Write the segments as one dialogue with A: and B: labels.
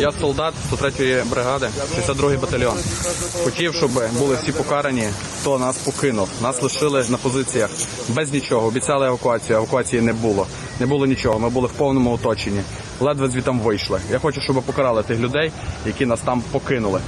A: Я солдат 103-ї бригади, 62-й батальйон. Хотів, щоб були всі покарані, хто нас покинув. Нас лишили на позиціях без нічого. Обіцяли евакуацію. Евакуації не було. Не було нічого. Ми були в повному оточенні. Ледве звітом вийшли. Я хочу, щоб покарали тих людей, які нас там покинули.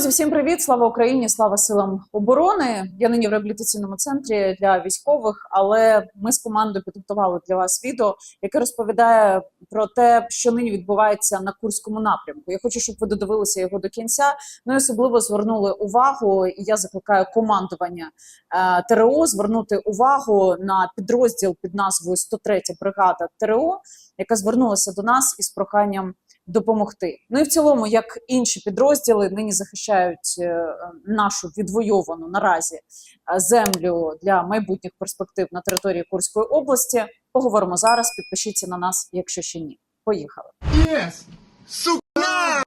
B: Друзі, всім привіт! Слава Україні! Слава силам оборони! Я нині в реабілітаційному центрі для військових, але ми з командою підготували для вас відео, яке розповідає про те, що нині відбувається на курському напрямку. Я хочу, щоб ви додивилися його до кінця. Ну і особливо звернули увагу. І я закликаю командування е, ТРО звернути увагу на підрозділ під назвою 103 бригада ТРО, яка звернулася до нас із проханням допомогти. Ну і в цілому, як інші підрозділи, нині захищають е, нашу відвойовану наразі е, землю для майбутніх перспектив на території Курської області. Поговоримо зараз. Підпишіться на нас, якщо ще ні. Поїхали.
C: Yes! Сука!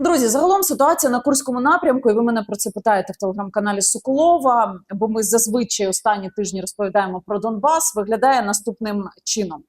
B: Друзі, загалом ситуація на курському напрямку, і ви мене про це питаєте в телеграм-каналі Соколова. Бо ми зазвичай останні тижні розповідаємо про Донбас. Виглядає наступним чином.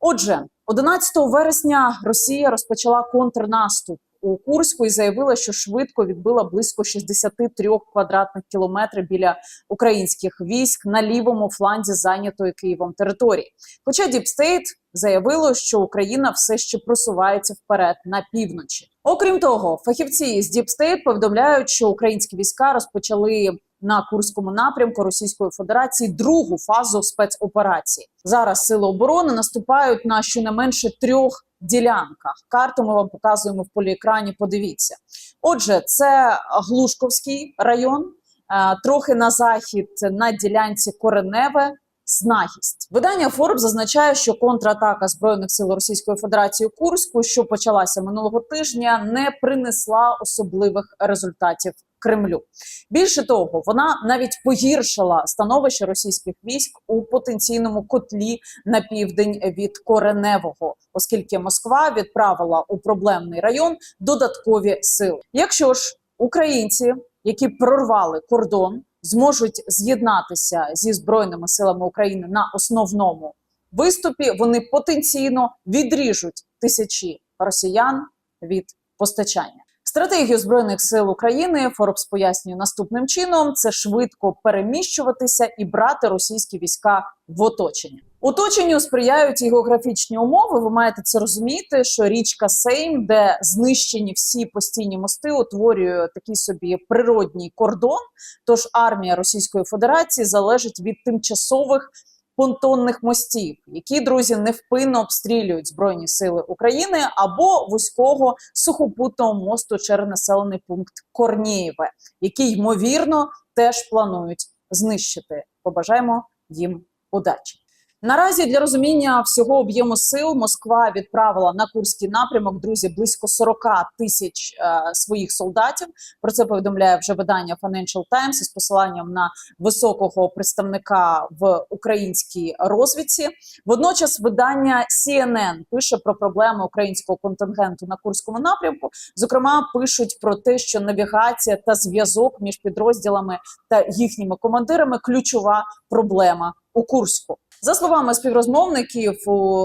B: Отже, 11 вересня Росія розпочала контрнаступ у Курську і заявила, що швидко відбила близько 63 квадратних кілометрів біля українських військ на лівому фланзі зайнятої Києвом території. Хоча Діпстейт заявило, що Україна все ще просувається вперед на півночі. Окрім того, фахівці з Діпстейт повідомляють, що українські війська розпочали на Курському напрямку Російської Федерації другу фазу спецоперації. Зараз сили оборони наступають на щонайменше трьох ділянках. Карту ми вам показуємо в поліекрані. Подивіться. Отже, це Глушковський район, е, трохи на захід на ділянці Кореневе. Знахість видання Форб зазначає, що контратака збройних сил Російської Федерації Курську, що почалася минулого тижня, не принесла особливих результатів Кремлю. Більше того, вона навіть погіршила становище російських військ у потенційному котлі на південь від Кореневого, оскільки Москва відправила у проблемний район додаткові сили. Якщо ж українці, які прорвали кордон, зможуть з'єднатися зі збройними силами України на основному виступі, вони потенційно відріжуть тисячі росіян від постачання. Стратегію збройних сил України Форбс пояснює наступним чином: це швидко переміщуватися і брати російські війська в оточення. Оточенню сприяють і географічні умови. Ви маєте це розуміти, що річка Сейм, де знищені всі постійні мости, утворює такий собі природній кордон. Тож армія Російської Федерації залежить від тимчасових понтонних мостів, які друзі невпинно обстрілюють збройні сили України або вузького сухопутного мосту через населений пункт Корнієве, який ймовірно теж планують знищити. Побажаємо їм удачі. Наразі для розуміння всього об'єму сил Москва відправила на Курський напрямок друзі близько 40 тисяч е, своїх солдатів. Про це повідомляє вже видання Financial Times із посиланням на високого представника в українській розвідці. Водночас видання CNN пише про проблеми українського контингенту на Курському напрямку. Зокрема, пишуть про те, що навігація та зв'язок між підрозділами та їхніми командирами ключова проблема у Курську. За словами співрозмовників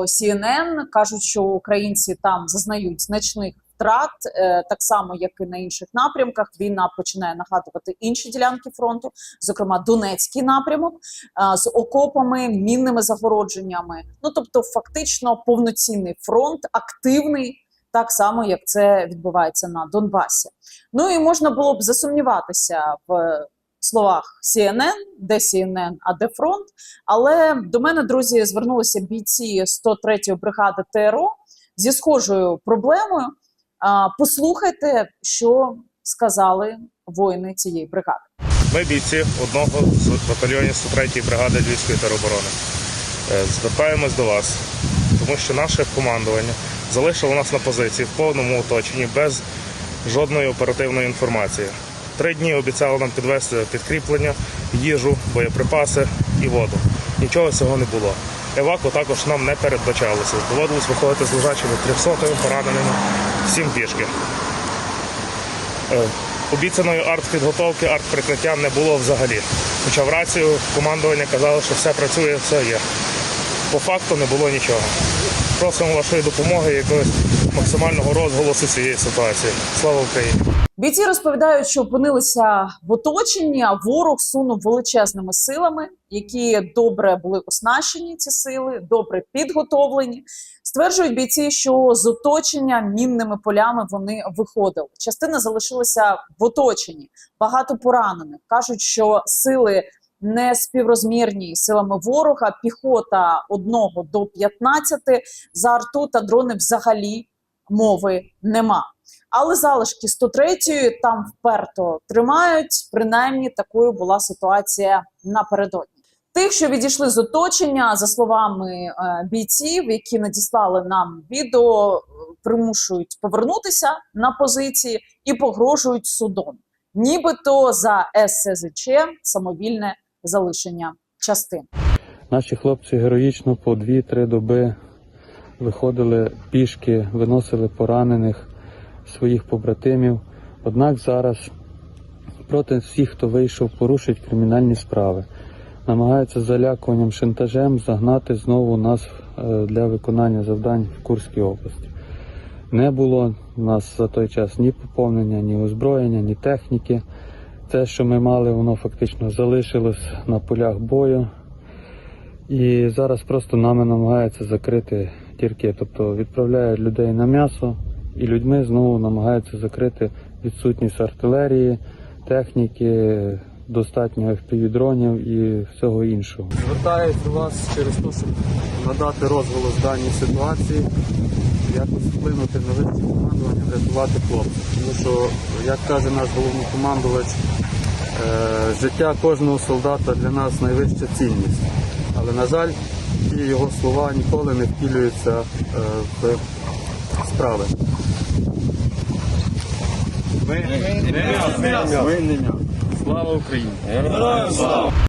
B: CNN, кажуть, що українці там зазнають значних втрат, е, так само як і на інших напрямках. Війна починає нагадувати інші ділянки фронту, зокрема Донецький напрямок е, з окопами, мінними загородженнями. Ну тобто, фактично повноцінний фронт, активний. Так само, як це відбувається на Донбасі. Ну і можна було б засумніватися в словах CNN, де CNN, а де фронт. Але до мене, друзі, звернулися бійці 103-ї бригади ТРО зі схожою проблемою. Послухайте, що сказали воїни цієї бригади.
D: Ми бійці одного з батальйонів 103-ї бригади Львівської тероборони. Е, Звертаємось до вас, тому що наше командування залишило нас на позиції в повному оточенні без жодної оперативної інформації. Три дні обіцяло нам підвести підкріплення, їжу, боєприпаси і воду. Нічого цього не було. Еваку також нам не передбачалося. Доводилось виходити з лежачими 300 пораненими, всім пішки. Е, Обіцяної артпідготовки, артприкриття не було взагалі. Хоча в рацію командування казало, що все працює, все є. По факту не було нічого. просимо вашої допомоги, якогось максимального розголосу цієї ситуації. Слава Україні!
B: Бійці розповідають, що опинилися в оточенні, а ворог сунув величезними силами, які добре були оснащені. Ці сили, добре підготовлені. Стверджують бійці, що з оточення мінними полями вони виходили. Частина залишилася в оточенні, багато поранених. кажуть, що сили не співрозмірні силами ворога. Піхота одного до 15, за арту та дрони взагалі мови нема. Але залишки 103-ї там вперто тримають. Принаймні такою була ситуація напередодні. Тих, що відійшли з оточення, за словами е, бійців, які надіслали нам відео, е, примушують повернутися на позиції і погрожують судом, нібито за ССЗЧ самовільне залишення частин.
E: Наші хлопці героїчно по 2-3 доби виходили пішки, виносили поранених своїх побратимів. Однак зараз проти всіх, хто вийшов, порушують кримінальні справи. Намагаються залякуванням, шантажем загнати знову нас е, для виконання завдань в Курській області. Не було у нас за той час ні поповнення, ні озброєння, ні техніки. Те, що ми мали, воно фактично залишилось на полях бою. І зараз просто нами намагаються закрити дірки, тобто відправляють людей на м'ясо, і людьми знову намагаються закрити відсутність артилерії, техніки, достатньо FPV-дронів і всього іншого. Звертаюся до вас через те, щоб надати розголос даній ситуації, якось вплинути на вищі командування, врятувати хлопців. Тому що, як каже наш головнокомандувач, Е, Життя кожного солдата для нас найвища цінність. Але, на жаль, ті його слова ніколи не втілюються е, в справи. Слава Україні!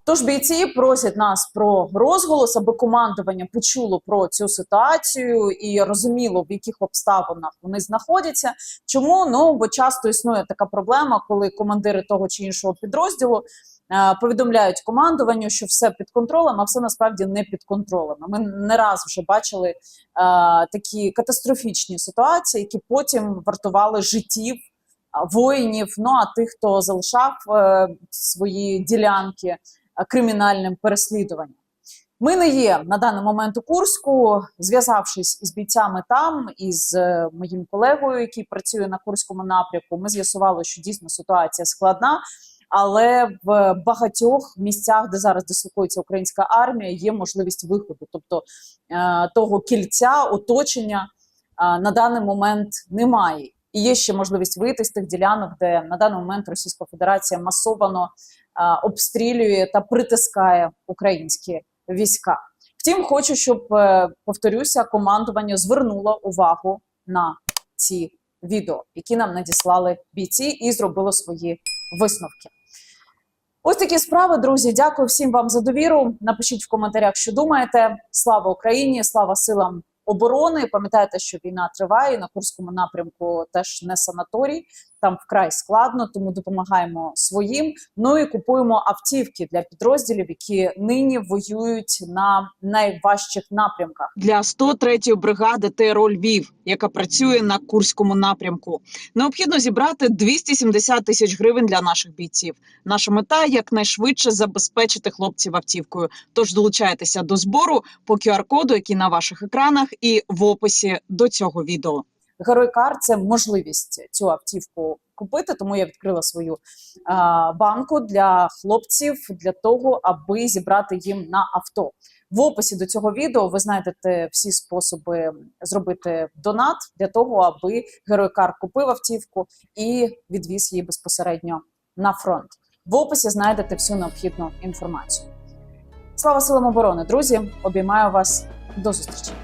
B: Тож бійці просять нас про розголос, аби командування почуло про цю ситуацію і розуміло, в яких обставинах вони знаходяться. Чому? Ну бо часто існує така проблема, коли командири того чи іншого підрозділу повідомляють командуванню, що все під контролем, а все насправді не під контролем. Ми не раз вже бачили е, такі катастрофічні ситуації, які потім вартували життів воїнів. Ну а тих, хто залишав е, свої ділянки е, кримінальним переслідуванням. Ми не є на даний момент у Курську, зв'язавшись із бійцями там, із е, моїм колегою, який працює на Курському напрямку, ми з'ясували, що дійсно ситуація складна. Але в багатьох місцях, де зараз дислокується українська армія, є можливість виходу. Тобто е, того кільця, оточення е, на даний момент немає. І є ще можливість вийти з тих ділянок, де на даний момент Російська Федерація масовано е, обстрілює та притискає українські війська. Втім, хочу, щоб повторюся, командування звернуло увагу на ці відео, які нам надіслали бійці, і зробило свої висновки. Ось такі справи, друзі. Дякую всім вам за довіру. Напишіть в коментарях, що думаєте. Слава Україні! Слава силам оборони! Пам'ятайте, що війна триває на Курському напрямку. Теж не санаторій. Там вкрай складно, тому допомагаємо своїм. Ну і купуємо автівки для підрозділів, які нині воюють на найважчих напрямках.
F: для 103-ї бригади ТРО Львів, яка працює на Курському напрямку. Необхідно зібрати 270 тисяч гривень для наших бійців. Наша мета якнайшвидше забезпечити хлопців автівкою. Тож долучайтеся до збору по QR-коду, який на ваших екранах, і в описі до цього відео.
B: Геройкар це можливість цю автівку купити. Тому я відкрила свою а, банку для хлопців для того, аби зібрати їм на авто. В описі до цього відео ви знайдете всі способи зробити донат для того, аби геройкар купив автівку і відвіз її безпосередньо на фронт. В описі знайдете всю необхідну інформацію. Слава силам оборони, друзі! Обіймаю вас до зустрічі!